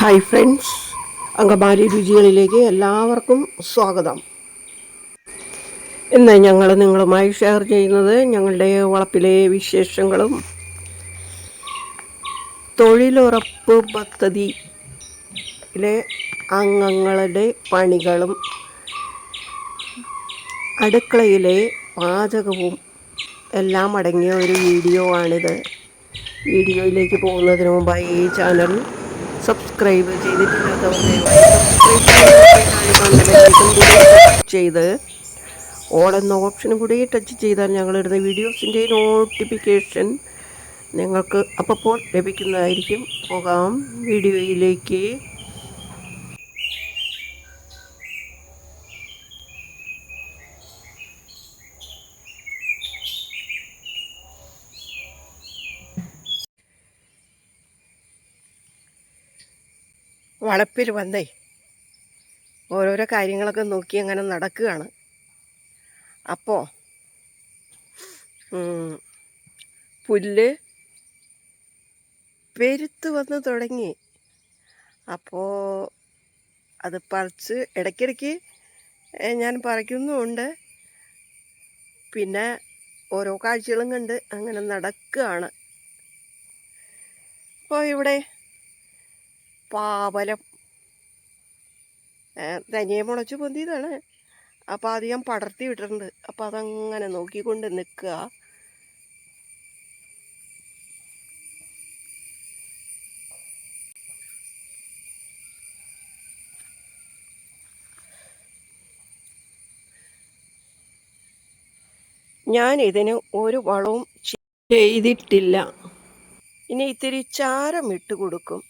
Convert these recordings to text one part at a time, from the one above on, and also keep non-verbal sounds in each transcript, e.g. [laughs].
Hi friends Angamaly രുചികളിലേക്ക് എല്ലാവർക്കും സ്വാഗതം. ഇന്ന് ഞങ്ങൾ നിങ്ങളുമായി ഷെയർ ചെയ്യുന്നത് ഞങ്ങളുടെ വളപ്പിലെ വിശേഷങ്ങളും തൊഴിലുറപ്പ് പദ്ധതിയിലെ അംഗങ്ങളുടെ പണികളും അടുക്കളയിലെ പാചകവും എല്ലാം അടങ്ങിയ ഒരു വീഡിയോ ആണിത്. വീഡിയോയിലേക്ക് പോകുന്നതിന് മുമ്പായി ഈ ചാനൽ സബ്സ്ക്രൈബ് ചെയ്ത് ഓൾ എന്ന ഓപ്ഷനും കൂടി ടച്ച് ചെയ്താൽ ഞങ്ങളിടുന്ന വീഡിയോസിന്റെ നോട്ടിഫിക്കേഷൻ നിങ്ങൾക്ക് അപ്പോൾ ലഭിക്കുന്നതായിരിക്കും. പോകാം. വീഡിയോയിലേക്ക് വളപ്പിൽ വന്നേ. ഓരോരോ കാര്യങ്ങളൊക്കെ നോക്കി അങ്ങനെ നടക്കുകയാണ്. അപ്പോൾ പുല്ല് പെരുത്ത് വന്ന് തുടങ്ങി. അപ്പോൾ അത് പറിച്ച് ഇടയ്ക്കിടയ്ക്ക് ഞാൻ പറിക്കുന്നുമുണ്ട്. പിന്നെ ഓരോ കാഴ്ചകളും കണ്ട് അങ്ങനെ നടക്കുകയാണ്. അപ്പോൾ ഇവിടെ പാവലം. തനിയെ മുളച്ച് പൊന്തിയതാണ്. അപ്പോൾ അത് ഞാൻ പടർത്തി വിട്ടിട്ടുണ്ട്. അപ്പോൾ അതങ്ങനെ നോക്കിക്കൊണ്ട് നിൽക്കുക. ഞാൻ ഇതിന് ഒരു വളവും ചെയ്തിട്ടില്ല. ഇനി ഇത്തിരി ചാരം ഇട്ട് കൊടുക്കും.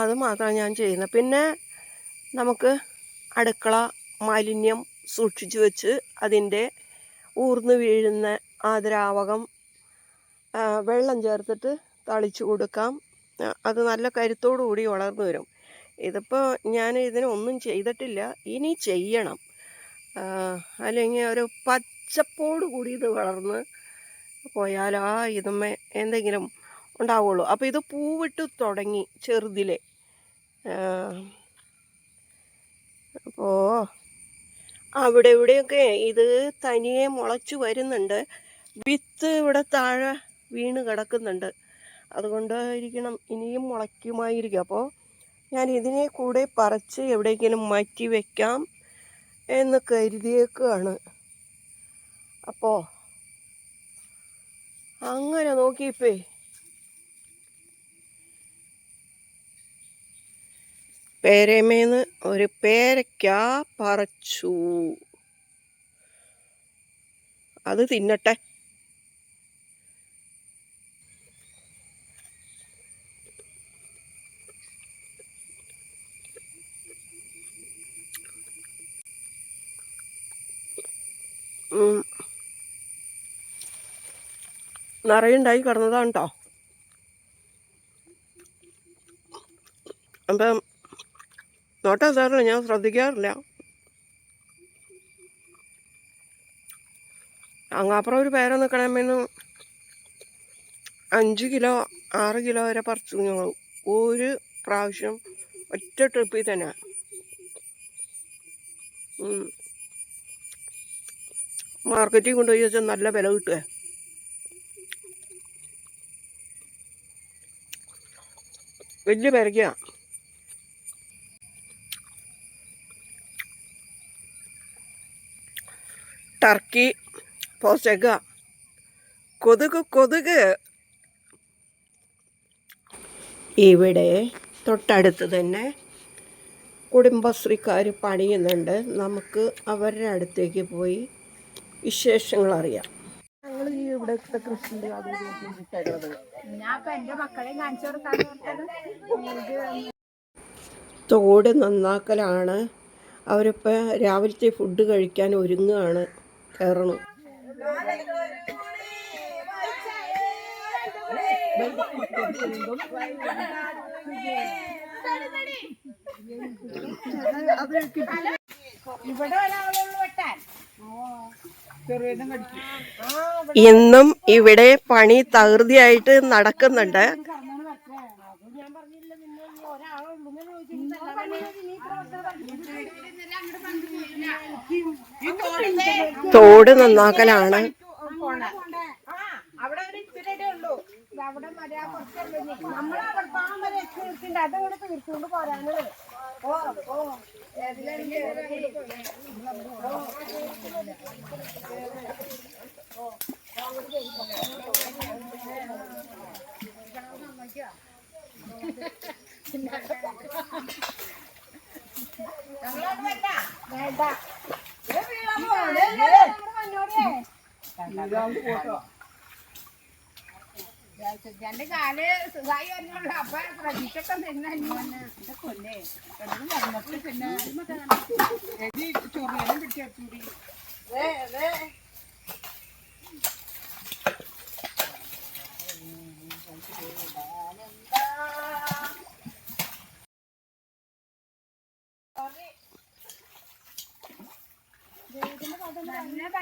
അത് മാത്രമാണ് ഞാൻ ചെയ്യുന്നത്. പിന്നെ നമുക്ക് അടുക്കള മാലിന്യം സൂക്ഷിച്ചു വെച്ച് അതിന്റെ ഊർന്നു വീഴുന്ന ആ ദ്രാവകം വെള്ളം ചേർത്തിട്ട് തളിച്ചു കൊടുക്കാം. അത് നല്ല കരുത്തോടു കൂടി വളർന്നു വരും. ഇതിപ്പോൾ ഞാൻ ഇതിനൊന്നും ചെയ്തിട്ടില്ല. ഇനി ചെയ്യണം. അല്ലെങ്കിൽ ഒരു പച്ചപ്പോട് കൂടി ഇത് വളർന്ന് പോയാൽ ആ ഇതുമ്മേ എന്തെങ്കിലും ഉണ്ടാവുള്ളൂ. അപ്പോൾ ഇത് പൂവിട്ട് തുടങ്ങി ചെറുതിലെ. അപ്പോൾ അവിടെ ഇവിടെയൊക്കെ ഇത് തനിയെ മുളച്ചു വരുന്നുണ്ട്. വിത്ത് ഇവിടെ താഴെ വീണ് കിടക്കുന്നുണ്ട്. അതുകൊണ്ടായിരിക്കണം ഇനിയും മുളയ്ക്കുമായിരിക്കും. അപ്പോൾ ഞാൻ ഇതിനെ കൂടെ പറിച്ച് എവിടെയെങ്കിലും മാറ്റി വയ്ക്കാം എന്ന് കരുതിയേക്കുകയാണ് അപ്പോൾ അങ്ങനെ നോക്കിയിപ്പേ പേരമേന്ന് ഒരു പേരയ്ക്ക പറച്ചു. അത് തിന്നട്ടെ. നിറയുണ്ടായി കിടന്നതാണ് കേട്ടോ. അപ്പം നോട്ടം സാറില്ല ഞാൻ ശ്രദ്ധിക്കാറില്ല. അങ്ങാപ്പുറം ഒരു പേര നിൽക്കണമെന്ന് അഞ്ച് കിലോ ആറ് കിലോ വരെ പറിച്ചു ഞങ്ങൾ ഒരു പ്രാവശ്യം ഒറ്റ ട്രിപ്പിൽ തന്നെ. മാർക്കറ്റിൽ കൊണ്ടുപോയി വെച്ചാൽ നല്ല വില കിട്ടുക വലിയ പേരയ്ക്കാ. ടർക്കി പോസ്റ്റെക്ക കൊതുക് കൊതുക്. ഇവിടെ തൊട്ടടുത്ത് തന്നെ കുടുംബശ്രീക്കാർ പണിയുന്നുണ്ട്. നമുക്ക് അവരുടെ അടുത്തേക്ക് പോയി വിശേഷങ്ങൾ അറിയാം. ഞങ്ങൾ ഈ ഇവിടുത്തെ തോട് നന്നാക്കലാണ്. അവരിപ്പോൾ രാവിലത്തെ ഫുഡ് കഴിക്കാൻ ഒരുങ്ങുകയാണ്. കയറണം ഇന്നും ഇവിടെ പണി തകൃതിയായിട്ട് നടക്കുന്നുണ്ട്. തോട് നന്നാക്കലാണ്. [laughs] [laughs] Thank ഒരു ഇത്തിരി ഉള്ളൂ ഇത് അവിടെ വരെ ആ കുറച്ചല്ലേ നമ്മൾ അവിടെ പാമ്പ് വരെ എത്തി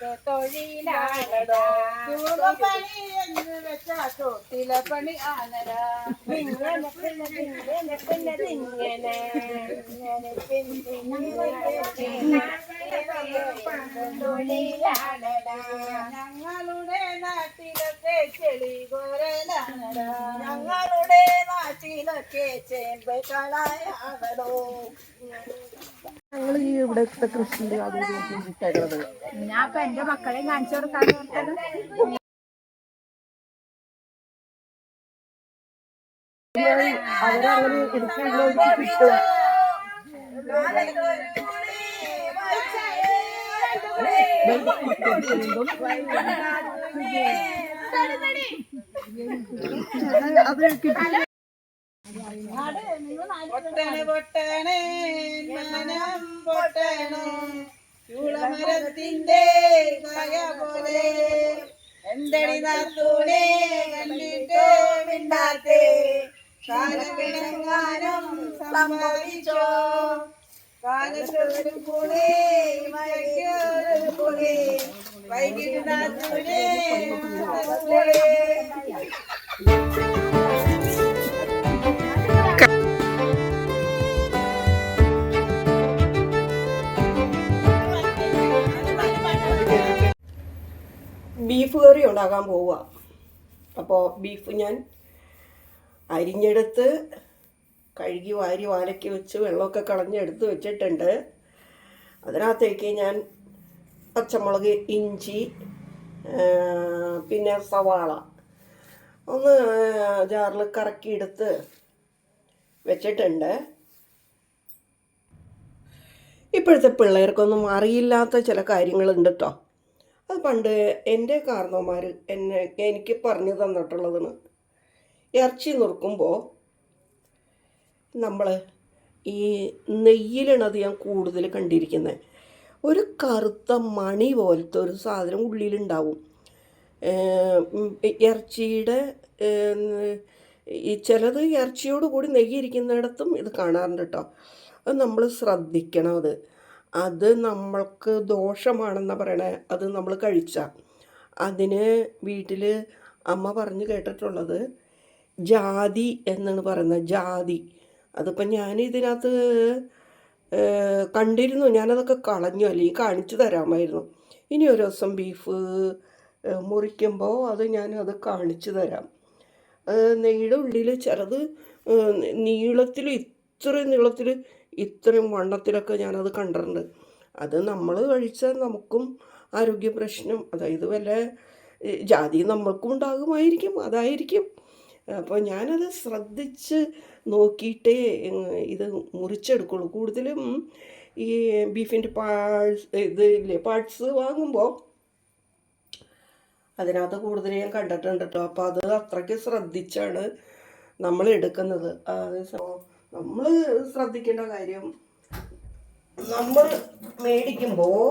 പോരാനത് ഓ ഓ വെച്ചാ തൊഴിലാളടാ. പണി ആനടാ. ഇങ്ങനെ പിന്നെ പിന്നെ ഇങ്ങനെ തൊഴിലാളടാ ഞങ്ങളുടെ നാട്ടിലൊക്കെ ചെളി കോരലാണടാ. ഞങ്ങളുടെ നാട്ടിലൊക്കെ ചേമ്പ് കളയാണോ ഞങ്ങൾ ഈ ഇവിടുത്തെ കൃഷിന്റെ അത് ഞാൻ ഇപ്പൊ എന്റെ മക്കളെ കാണിച്ചു കൊടുക്കാൻ അവരങ്ങനെ എടുക്കാനുള്ള കിട്ടും. അത് കിട്ടും. പൊട്ടണേ പൊട്ടണേ കായ പോലെ. എന്തടി നാത്തൂനെ കണ്ടിട്ട് മിണ്ടാത്തേ? കാലക്കിണങ്ങാനും സംഭവിച്ചോ കാലത്തൊരു വൈകിട്ട് നാത്തൂനെ ബീഫ് കറി ഉണ്ടാക്കാൻ പോവുക. അപ്പോൾ ബീഫ് ഞാൻ അരിഞ്ഞെടുത്ത് കഴുകി വാരി വാലക്കി വെച്ച് വെള്ളമൊക്കെ കളഞ്ഞെടുത്ത് വെച്ചിട്ടുണ്ട്. അതിനകത്തേക്ക് ഞാൻ പച്ചമുളക് ഇഞ്ചി പിന്നെ സവാള ഒന്ന് ജാറിൽ കറക്കിയെടുത്ത് വെച്ചിട്ടുണ്ട്. ഇപ്പോഴത്തെ പിള്ളേർക്കൊന്നും അറിയില്ലാത്ത ചില കാര്യങ്ങളുണ്ട് കേട്ടോ അത് പണ്ട് എന്റെ കാരണവന്മാർ എന്നെ എനിക്ക് പറഞ്ഞു തന്നിട്ടുള്ളതാണ്. ഇറച്ചി നുറുക്കുമ്പോൾ നമ്മൾ ഈ നെയ്യിലാണത് ഞാൻ കൂടുതൽ കണ്ടിരിക്കുന്നത്. ഒരു കറുത്ത മണി പോലത്തെ ഒരു സാധനം ഉള്ളിലുണ്ടാവും. ഇറച്ചിയുടെ ഈ ചിലത് ഇറച്ചിയോട് കൂടി നെയ്യിരിക്കുന്നിടത്തും ഇത് കാണാറുണ്ട് കേട്ടോ. അത് നമ്മൾ ശ്രദ്ധിക്കണം അത്. അത് നമ്മൾക്ക് ദോഷമാണെന്നാണ് പറയണേ. അത് നമ്മൾ കഴിച്ച. അതിന് വീട്ടിൽ അമ്മ പറഞ്ഞു കേട്ടിട്ടുള്ളത് ജാതി എന്നാണ് പറയുന്നത്. ജാതി. അതിപ്പോൾ ഞാൻ ഇതിനകത്ത് കണ്ടിരുന്നു. ഞാനതൊക്കെ കളഞ്ഞു. അല്ലെങ്കിൽ കാണിച്ചു തരാമായിരുന്നു. ഇനി ഒരു ദിവസം ബീഫ് മുറിക്കുമ്പോൾ അത് ഞാനത് കാണിച്ചു തരാം. നെയ്യുടെ ഉള്ളിൽ ചിലത് നീളത്തിൽ ഇത്രയും നീളത്തിൽ ഇത്രയും വണ്ണത്തിലൊക്കെ ഞാനത് കണ്ടിട്ടുണ്ട്. അത് നമ്മൾ കഴിച്ചാൽ നമുക്കും ആരോഗ്യ പ്രശ്നം അതായത് വല്ല ജാതി നമ്മൾക്കും ഉണ്ടാകുമായിരിക്കും അതായിരിക്കും. അപ്പോൾ ഞാനത് ശ്രദ്ധിച്ച് നോക്കിയിട്ടേ ഇത് മുറിച്ചെടുക്കുള്ളൂ. കൂടുതലും ഈ ബീഫിന്റെ പാഴ്സ് ഇത് ഇല്ലേ പാർട്സ് വാങ്ങുമ്പോൾ അതിനകത്ത് കൂടുതൽ ഞാൻ കണ്ടിട്ടുണ്ട് കേട്ടോ അപ്പോൾ അത് അത്രയ്ക്ക് ശ്രദ്ധിച്ചാണ് നമ്മൾ എടുക്കുന്നത് അത് നമ്മൾ ശ്രദ്ധിക്കേണ്ട കാര്യം നമ്മൾ മേടിക്കുമ്പോൾ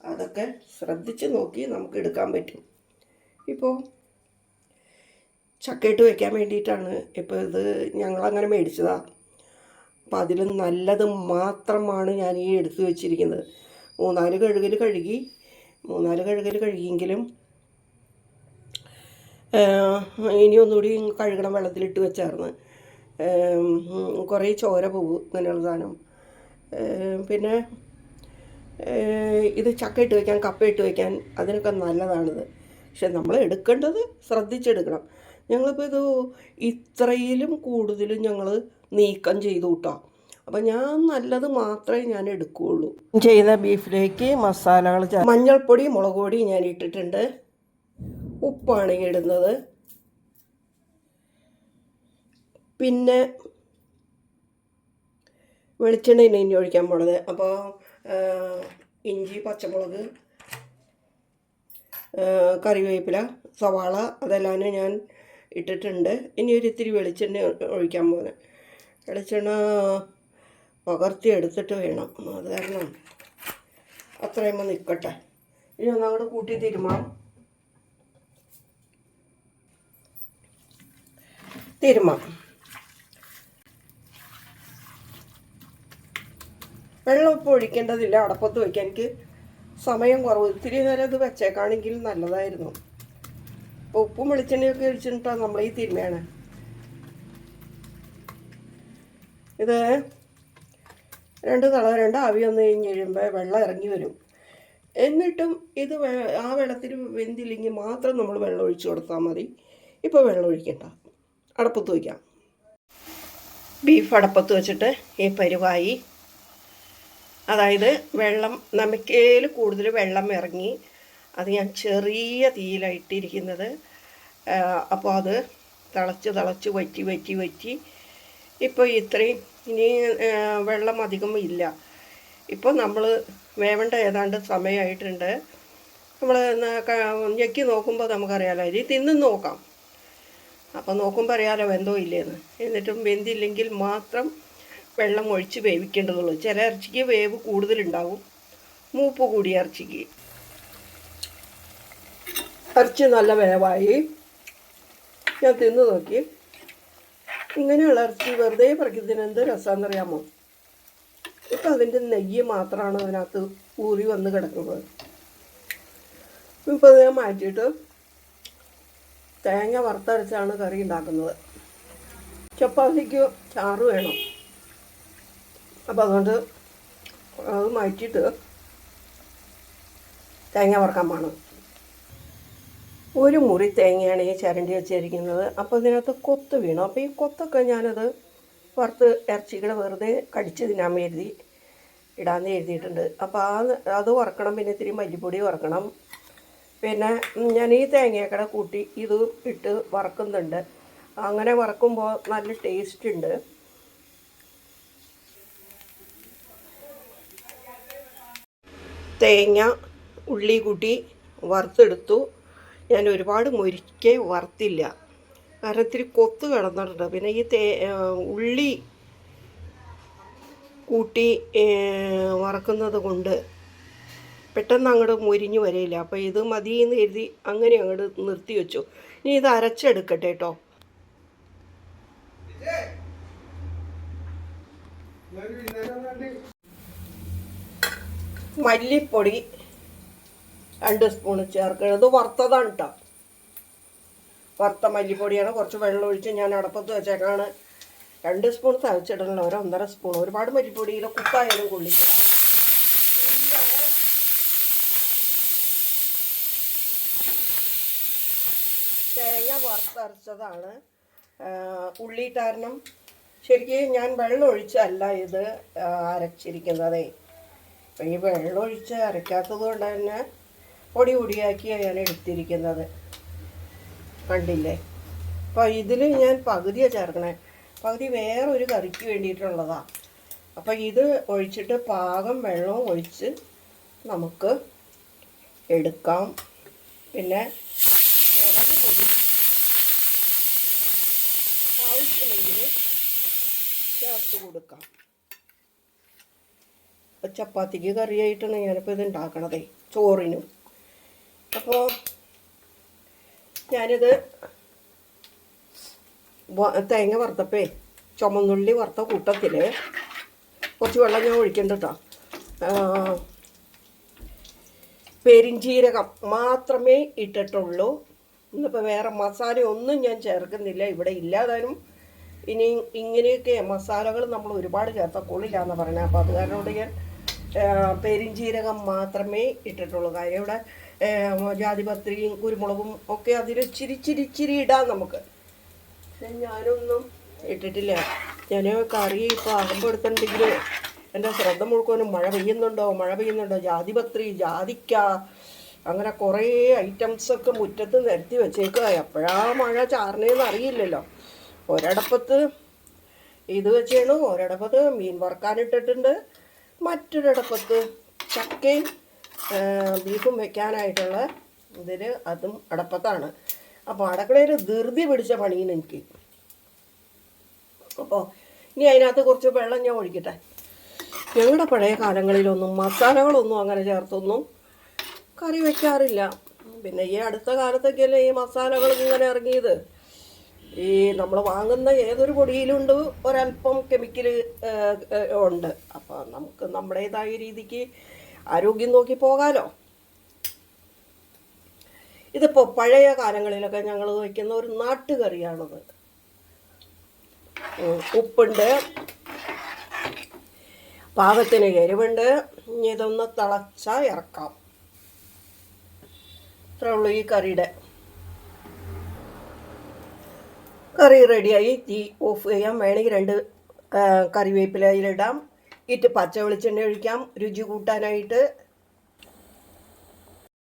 അതൊക്കെ ശ്രദ്ധിച്ച് നോക്കി നമുക്ക് എടുക്കാൻ പറ്റും. ഇപ്പോൾ ചക്കയിട്ട് വെക്കാൻ വേണ്ടിയിട്ടാണ് ഇപ്പോൾ ഇത് ഞങ്ങളങ്ങനെ മേടിച്ചതാണ് അപ്പോൾ അതിൽ നല്ലത് മാത്രമാണ് ഞാൻ ഈ എടുത്തു വെച്ചിരിക്കുന്നത്. മൂന്നാൽ കഴുകൽ കഴുകി മൂന്നാൽ കഴുകൽ കഴുകിയെങ്കിലും ഇനി ഒന്നുകൂടി കഴുകണം വെള്ളത്തിലിട്ട് വെച്ചായിരുന്നു കുറേ ചോര പോകും ഇങ്ങനെയുള്ള സാധനം. പിന്നെ ഇത് ചക്ക ഇട്ട് വയ്ക്കാൻ കപ്പ ഇട്ട് വയ്ക്കാൻ അതിനൊക്കെ നല്ലതാണിത്. പക്ഷെ നമ്മൾ എടുക്കേണ്ടത് ശ്രദ്ധിച്ചെടുക്കണം. ഞങ്ങളിപ്പോൾ ഇത് ഇത്രയിലും കൂടുതലും ഞങ്ങൾ നീക്കം ചെയ്തു കൂട്ടാം അപ്പം ഞാൻ നല്ലത് മാത്രമേ ഞാൻ എടുക്കുകയുള്ളൂ. ചെയ്ത ബീഫിലേക്ക് മസാലകൾ മഞ്ഞൾപ്പൊടി മുളക് പൊടി ഞാൻ ഇട്ടിട്ടുണ്ട്. ഉപ്പാണ് ഇടുന്നത്. പിന്നെ വെളിച്ചെണ്ണ ഇനി ഒഴിക്കാൻ പോണത്. അപ്പോൾ ഇഞ്ചി പച്ചമുളക് കറിവേപ്പില സവാള അതെല്ലാം ഞാൻ ഇട്ടിട്ടുണ്ട്. ഇനി ഒരു ഇത്തിരി വെളിച്ചെണ്ണ ഒഴിക്കാൻ പോകുന്നത് വെളിച്ചെണ്ണ പകർത്തി എടുത്തിട്ട് വേണം. അത് കാരണം അത്രയും നിൽക്കട്ടെ ഇനി ഒന്നങ്ങോട്ട് കൂട്ടി തിരുമാം. തിരുമാം. വെള്ളം ഇപ്പോൾ ഒഴിക്കേണ്ടതില്ല. അടപ്പത്ത് വയ്ക്കാൻ എനിക്ക് സമയം കുറവ്. ഇത്തിരി നേരം ഇത് വെച്ചേക്കാണെങ്കിൽ നല്ലതായിരുന്നു. അപ്പോൾ ഉപ്പും വെളിച്ചെണ്ണയൊക്കെ ഒഴിച്ചിട്ടാണ് നമ്മൾ ഈ തിരുമയാണ്. ഇത് രണ്ട് തള രണ്ട് ആവി വന്നു കഴിഞ്ഞ് കഴിയുമ്പോൾ വെള്ളം ഇറങ്ങി വരും. എന്നിട്ടും ഇത് ആ വെള്ളത്തിൽ വെന്തില്ലെങ്കിൽ മാത്രം നമ്മൾ വെള്ളം ഒഴിച്ച് കൊടുത്താൽ മതി. ഇപ്പോൾ വെള്ളം ഒഴിക്കണ്ട. അടപ്പത്ത് വയ്ക്കാം. ബീഫ് അടപ്പത്ത് വെച്ചിട്ട് ഈ പരിവായി അതായത് വെള്ളം നമുക്കേൽ കൂടുതൽ വെള്ളം ഇറങ്ങി. അത് ഞാൻ ചെറിയ തീയിലായിട്ടിരിക്കുന്നത്. അപ്പോൾ അത് തിളച്ച് തിളച്ച് വറ്റി വറ്റി വറ്റി. ഇപ്പോൾ ഇത്രയും ഇനി വെള്ളം അധികം ഇല്ല. ഇപ്പോൾ നമ്മൾ വേവേണ്ട ഏതാണ്ട് സമയമായിട്ടുണ്ട്. നമ്മൾ ഞെക്കി നോക്കുമ്പോൾ നമുക്കറിയാലോ അരി തിന്നും നോക്കാം. അപ്പോൾ നോക്കുമ്പോൾ അറിയാലോ വെന്തോ ഇല്ലേന്ന്. എന്നിട്ടും വെന്തില്ലെങ്കിൽ മാത്രം വെള്ളം ഒഴിച്ച് വേവിക്കേണ്ടതുള്ളൂ. ചില ഇറച്ചിക്ക് വേവ് കൂടുതലുണ്ടാവും. മൂപ്പ് കൂടിയ ഇറച്ചിക്ക്. ഇറച്ചി നല്ല വേവായി. ഞാൻ തിന്നു നോക്കി. ഇങ്ങനെയുള്ള ഇറച്ചി വെറുതെ പറിക്കുന്നതിന് എന്ത് രസമാണെന്നറിയാമോ ഇപ്പം അതിന്റെ നെയ്യ് മാത്രമാണ് അതിനകത്ത് ഊറി വന്ന് കിടക്കുന്നത്. ഇപ്പോൾ ഞാൻ മാറ്റിയിട്ട് തേങ്ങ വറുത്തരച്ചാണ് കറി ഉണ്ടാക്കുന്നത്. ചപ്പാത്തിക്ക് ചാറ് വേണം. അപ്പോൾ അതുകൊണ്ട് അത് മാറ്റിയിട്ട് തേങ്ങ വറക്കാൻ വേണം ഒരു മുറി തേങ്ങയാണ് ഈ ചരണ്ടി വെച്ചിരിക്കുന്നത്. അപ്പോൾ ഇതിനകത്ത് കൊത്ത് വീണു. അപ്പോൾ ഈ കൊത്തൊക്കെ ഞാനത് വറുത്ത് ഇറച്ചിക്കടെ വെറുതെ കടിച്ച് തിന്നാൻ എഴുതി ഇടാമെന്ന് എഴുതിയിട്ടുണ്ട്. അപ്പോൾ ആ അത് വറക്കണം പിന്നെ ഇത്തിരി മല്ലിപ്പൊടി വറക്കണം. പിന്നെ ഞാൻ ഈ തേങ്ങയൊക്കെ കൂട്ടി ഇത് ഇട്ട് വറക്കുന്നുണ്ട്. അങ്ങനെ വറക്കുമ്പോൾ നല്ല ടേസ്റ്റ് ഉണ്ട്. തേങ്ങ ഉള്ളി കൂട്ടി വറുത്തെടുത്തു. ഞാൻ ഒരുപാട് മുരിക്കെ വറുത്തില്ല. കാരണം ഇത്തിരി കൊത്ത് കിടന്നിട്ടുണ്ട്. പിന്നെ ഈ തേ ഉള്ളി കൂട്ടി വറക്കുന്നത് കൊണ്ട് പെട്ടെന്ന് അങ്ങോട്ട് മുരിഞ്ഞു വരയില്ല. അപ്പോൾ ഇത് മതി എന്ന് എഴുതി അങ്ങനെ അങ്ങോട്ട് നിർത്തി വെച്ചു. ഇനി ഇത് അരച്ചെടുക്കട്ടെ കേട്ടോ മല്ലിപ്പൊടി രണ്ട് സ്പൂൺ ചേർക്കുന്നത് വറുത്തതാണ് കേട്ടോ വറുത്ത മല്ലിപ്പൊടിയാണ്. കുറച്ച് വെള്ളം ഒഴിച്ച് ഞാൻ അടപ്പത്ത് വെച്ചേക്കാണ്. രണ്ട് സ്പൂൺ തഴച്ചിടണം. ഒരു ഒന്നര സ്പൂൺ. ഒരുപാട് മല്ലിപ്പൊടിയിൽ കുത്തായാലും കൊള്ളില്ല. തേങ്ങ വറുത്തരച്ചതാണ്. ഉള്ളിട്ടാരണം ശരിക്കും ഞാൻ വെള്ളം ഒഴിച്ചല്ല ഇത് അരച്ചിരിക്കുന്നതേ. അപ്പം ഈ വെള്ളം ഒഴിച്ച് അരയ്ക്കാത്തത് കൊണ്ട് തന്നെ പൊടി പൊടിയാക്കിയാണ് ഞാൻ എടുത്തിരിക്കുന്നത്. കണ്ടില്ലേ? അപ്പോൾ ഇതിൽ ഞാൻ പകുതിയാണ് ചേർക്കണേ. പകുതി വേറൊരു കറിക്ക് വേണ്ടിയിട്ടുള്ളതാണ് അപ്പോൾ ഇത് ഒഴിച്ചിട്ട് പാകം വെള്ളവും ഒഴിച്ച് നമുക്ക് എടുക്കാം. പിന്നെ മുളക് പൊടി ആവശ്യമെങ്കിൽ ചേർത്ത് കൊടുക്കാം. ഇപ്പൊ ചപ്പാത്തിക്ക് കറിയായിട്ടാണ് ഞാനിപ്പോൾ ഇത് ഉണ്ടാക്കണതേ ചോറിനും. അപ്പോൾ ഞാനിത് തേങ്ങ വറുത്തപ്പേ ചുമന്നുള്ളി വറുത്ത കൂട്ടത്തിൽ കുറച്ച് വെള്ളം ഞാൻ ഒഴിക്കണ്ട കേട്ടോ പെരിഞ്ചീരകം മാത്രമേ ഇട്ടിട്ടുള്ളൂ. ഇന്നിപ്പോൾ വേറെ മസാല ഒന്നും ഞാൻ ചേർക്കുന്നില്ല. ഇവിടെ ഇല്ലാതാനും ഇനി ഇങ്ങനെയൊക്കെ മസാലകൾ നമ്മൾ ഒരുപാട് ചേർത്താൽ കൊള്ളില്ല എന്ന് പറഞ്ഞത് അപ്പോൾ അത് കാരണം ഞാൻ പെരിഞ്ചീരകം മാത്രമേ ഇട്ടിട്ടുള്ളൂ. കാര്യം ഇവിടെ ജാതിപത്രിയും കുരുമുളകും ഒക്കെ അതിൽ ചിരി ചിരി ഇടാം നമുക്ക്. പക്ഷെ ഞാനൊന്നും ഇട്ടിട്ടില്ല. ഞാൻ കറി ഇപ്പോൾ അകമ്പ് എടുത്തിട്ടുണ്ടെങ്കിൽ എന്റെ ശ്രദ്ധ മുഴുക്കാനും മഴ പെയ്യുന്നുണ്ടോ മഴ പെയ്യുന്നുണ്ടോ ജാതിപത്രി ജാതിക്ക അങ്ങനെ കുറേ ഐറ്റംസൊക്കെ മുറ്റത്ത് നിരത്തി വെച്ചേക്കുക എപ്പോഴാ മഴ ചാറിനേന്ന് അറിയില്ലല്ലോ. ഒരടപ്പത്ത് ഇത് വെച്ചാണ് ഒരടപ്പത്ത് മീൻ വറുക്കാനിട്ടിട്ടുണ്ട് മറ്റൊരടപ്പത്ത് ചക്കയും ബീഫും വെക്കാനായിട്ടുള്ള ഇതിൽ അതും അടപ്പത്താണ്. അപ്പോൾ അടക്കളയിൽ ധൃതി പിടിച്ച പണി എനിക്ക്. അപ്പോൾ ഇനി അതിനകത്ത് കുറച്ച് വെള്ളം ഞാൻ ഒഴിക്കട്ടെ. ഞങ്ങളുടെ പഴയ കാലങ്ങളിലൊന്നും മസാലകളൊന്നും അങ്ങനെ ചേർത്തൊന്നും കറി വെക്കാറില്ല. പിന്നെ ഈ അടുത്ത കാലത്തൊക്കെയല്ലേ ഈ മസാലകളൊക്കെ ഇങ്ങനെ ഇറങ്ങിയത്? ഈ നമ്മൾ വാങ്ങുന്ന ഏതൊരു പൊടിയിലുണ്ട് ഒരല്പം കെമിക്കൽ ഉണ്ട്. അപ്പോൾ നമുക്ക് നമ്മുടേതായ രീതിക്ക് ആരോഗ്യം നോക്കി പോകാലോ. ഇതിപ്പോൾ പഴയ കാലങ്ങളിലൊക്കെ ഞങ്ങൾ വയ്ക്കുന്ന ഒരു നാട്ടുകറിയാണത്. ഉപ്പുണ്ട് പാകത്തിന് എരിവുണ്ട്. ഇതൊന്ന് തിളച്ചാൽ ഇറക്കാം. ഇത്രേ ഉള്ളൂ ഈ കറിയുടെ കറി റെഡിയായി. തീ ഓഫ് ചെയ്യാം വേണമെങ്കിൽ രണ്ട് കറിവേപ്പിലയിലിടാം. ഇട്ട് പച്ച വെളിച്ചെണ്ണ ഒഴിക്കാം. രുചി കൂട്ടാനായിട്ട്